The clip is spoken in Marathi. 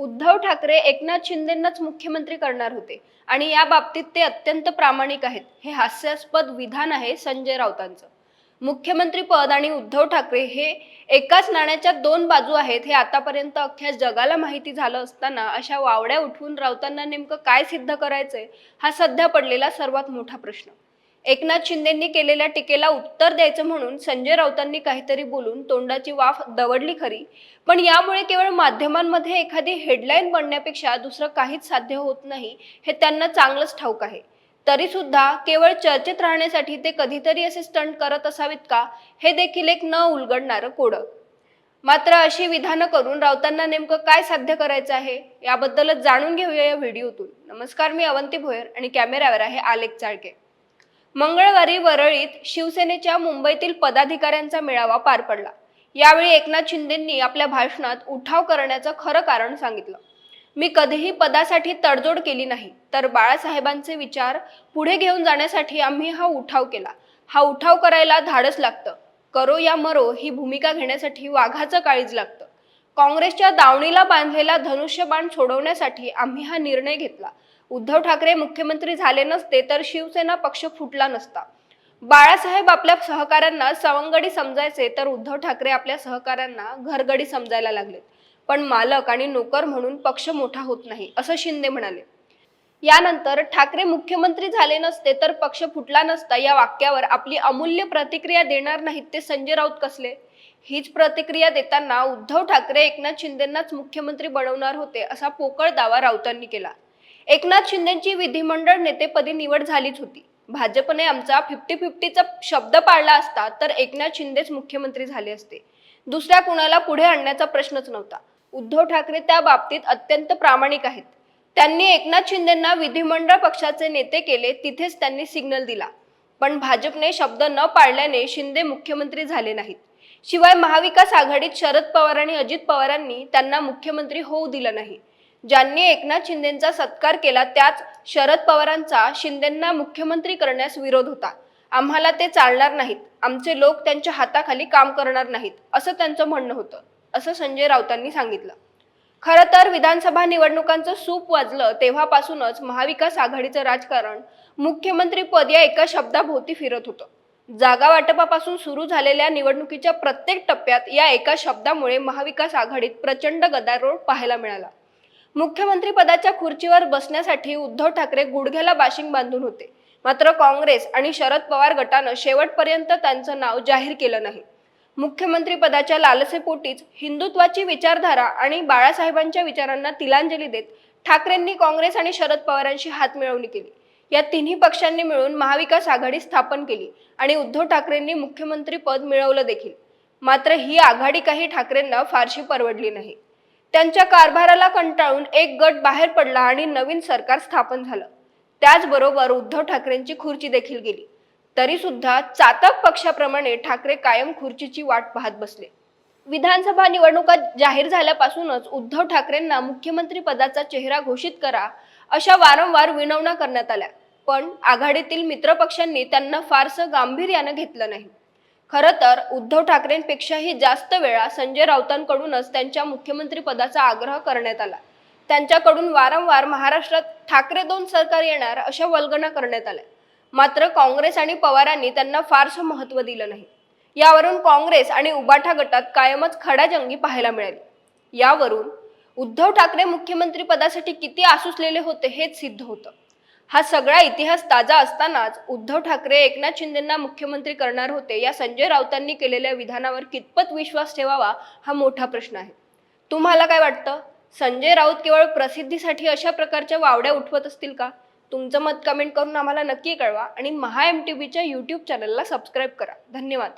उद्धव ठाकरे एकनाथ शिंदेंनाच मुख्यमंत्री करणार होते. आणि या बाबतीत ते अत्यंत प्रामाणिक आहेत. हे हास्यास्पद विधान आहे संजय राऊतांचं. मुख्यमंत्री पद आणि उद्धव ठाकरे हे एकाच नाण्याच्या दोन बाजू आहेत. हे आतापर्यंत अख्ख्या जगाला माहिती झालं असताना अशा वावड्या उठवून राऊतांना नेमकं काय सिद्ध करायचंय हा सध्या पडलेला सर्वात मोठा प्रश्न. एकनाथ शिंदेंनी केलेल्या टीकेला उत्तर द्यायचं म्हणून संजय राऊतांनी काहीतरी बोलून तोंडाची वाफ दवडली खरी. पण यामुळे केवळ माध्यमांमध्ये एखादी हेडलाईन बनण्यापेक्षा दुसरं काहीच साध्य होत नाही हे त्यांना चांगलंच ठाऊक आहे. तरी सुद्धा केवळ चर्चेत राहण्यासाठी ते कधीतरी असे स्टंट करत असावेत का हे देखील एक न उलगडणारं कोडं. मात्र अशी विधानं करून राऊतांना नेमकं काय साध्य करायचं आहे याबद्दलच जाणून घेऊया या व्हिडिओतून. नमस्कार मी अवंती भोयर आणि कॅमेऱ्यावर आहे आलेख चाळके. मंगळवारी वरळीत शिवसेनेच्या मुंबईतील पदाधिकाऱ्यांचा मेळावा पार पडला. यावेळी एकनाथ शिंदेंनी आपल्या भाषणात उठाव करण्याचं खरं कारण सांगितलं. मी कधीही पदासाठी तडजोड केली नाही तर बाळासाहेबांचे विचार पुढे घेऊन जाण्यासाठी आम्ही हा उठाव केला. हा उठाव करायला धाडस लागतं. करो या मरो ही भूमिका घेण्यासाठी वाघाचं काळीज लागतं. काँग्रेसच्या दावणीला बांधलेला धनुष्यबाण सोडवण्यासाठी आम्ही हा निर्णय घेतला. उद्धव ठाकरे मुख्यमंत्री झाले नसते तर शिवसेना पक्ष फुटला नसता. बाळासाहेब आपल्या सहकाऱ्यांना सवंगडी समजायचे तर उद्धव ठाकरे आपल्या सहकाऱ्यांना घरगडी समजायला लागले पण मालक आणि नोकर म्हणून पक्ष मोठा होत नाही असं शिंदे म्हणाले. यानंतर ठाकरे मुख्यमंत्री झाले नसते तर पक्ष फुटला नसता या वाक्यावर आपली अमूल्य प्रतिक्रिया देणार नाहीत ते संजय राऊत कसले? हीच प्रतिक्रिया देताना उद्धव ठाकरे एकनाथ शिंदेंनाच मुख्यमंत्री बनवणार होते असा पोकळ दावा राऊतांनी केला. एकनाथ शिंदेची विधिमंडळ नेतेपदी निवड झालीच होती. भाजपने आमचा फिफ्टी फिफ्टीचा शब्द पाळला असता तर एकनाथ शिंदेच मुख्यमंत्री झाले असते. दुसऱ्या कुणाला पुढे आणण्याचा प्रश्नच नव्हता. उद्धव ठाकरे त्या बाबतीत अत्यंत प्रामाणिक आहेत. त्यांनी एकनाथ शिंदेंना विधिमंडळ पक्षाचे नेते केले तिथेच त्यांनी सिग्नल दिला. पण भाजपने शब्द न पाळल्याने शिंदे मुख्यमंत्री झाले नाहीत. शिवाय महाविकास आघाडीत शरद पवार आणि अजित पवारांनी त्यांना मुख्यमंत्री होऊ दिलं नाही. ज्यांनी एकनाथ शिंदेंचा सत्कार केला त्याच शरद पवारांचा शिंदेंना मुख्यमंत्री करण्यास विरोध होता. आम्हाला ते चालणार नाहीत. आमचे लोक त्यांच्या हाताखाली काम करणार नाहीत असं त्यांचं म्हणणं होतं असं संजय राऊतांनी सांगितलं. खरं तर विधानसभा निवडणुकांचं सूप वाजलं तेव्हापासूनच महाविकास आघाडीचं राजकारण मुख्यमंत्री पद या एका शब्दाभोवती फिरत होतं. जागा वाटपापासून सुरू झालेल्या निवडणुकीच्या प्रत्येक टप्प्यात या एका शब्दामुळे महाविकास आघाडीत प्रचंड गदारोळ पाहायला मिळाला. मुख्यमंत्री पदाच्या खुर्चीवर बसण्यासाठी उद्धव ठाकरे गुडघ्याला बाशिंग बांधून होते. मात्र काँग्रेस आणि शरद पवार गटानं शेवटपर्यंत त्यांचं नाव जाहीर केलं नाही. मुख्यमंत्री पदाच्या लालसेपोटीच हिंदुत्वाची विचारधारा आणि बाळासाहेबांच्या विचारांना तिलांजली देत ठाकरेंनी काँग्रेस आणि शरद पवारांशी हात मिळवणी केली. या तिन्ही पक्षांनी मिळून महाविकास आघाडी स्थापन केली आणि उद्धव ठाकरेंनी मुख्यमंत्री पद मिळवलं देखील. मात्र ही आघाडी काही ठाकरेंना फारशी परवडली नाही. त्यांच्या कारभाराला कंटाळून एक गट बाहेर पडला आणि नवीन सरकार स्थापन झालं. त्याचबरोबर उद्धव ठाकरेंची खुर्ची देखील गेली. तरी सुद्धा चातक पक्षाप्रमाणे ठाकरे कायम खुर्चीची वाट पाहत बसले. विधानसभा निवडणुका जाहीर झाल्यापासूनच उद्धव ठाकरेंना मुख्यमंत्री पदाचा चेहरा घोषित करा अशा वारंवार विनवण्या करण्यात आल्या. पण आघाडीतील मित्रपक्षांनी त्यांना फारसं गांभीर्यानं घेतलं नाही. खरं तर उद्धव ठाकरेंपेक्षाही जास्त वेळा संजय राऊतांकडूनच त्यांच्या मुख्यमंत्री पदाचा आग्रह करण्यात आला. त्यांच्याकडून वारंवार महाराष्ट्रात ठाकरे दोन सरकार येणार अशा वल्गना करण्यात आल्या. मात्र काँग्रेस आणि पवारांनी त्यांना फारसं महत्त्व दिलं नाही. यावरून काँग्रेस आणि उबाठा गटात कायमच खडाजंगी पाहायला मिळाली. यावरून उद्धव ठाकरे मुख्यमंत्री पदासाठी किती आसुसलेले होते हेच सिद्ध होतं. हा सगळा इतिहास ताजा असतानाच उद्धव ठाकरे एकनाथ शिंदेंना मुख्यमंत्री करणार होते या संजय राऊतांनी केलेल्या विधानावर कितपत विश्वास ठेवावा हा मोठा प्रश्न आहे. तुम्हाला काय वाटतं? संजय राऊत केवळ प्रसिद्धीसाठी अशा प्रकारच्या वावड्या उठवत असतील का? तुमचं मत कमेंट करून आम्हाला नक्की कळवा आणि महा एम टी व्हीच्या यूट्यूब चॅनलला सबस्क्राईब करा. धन्यवाद.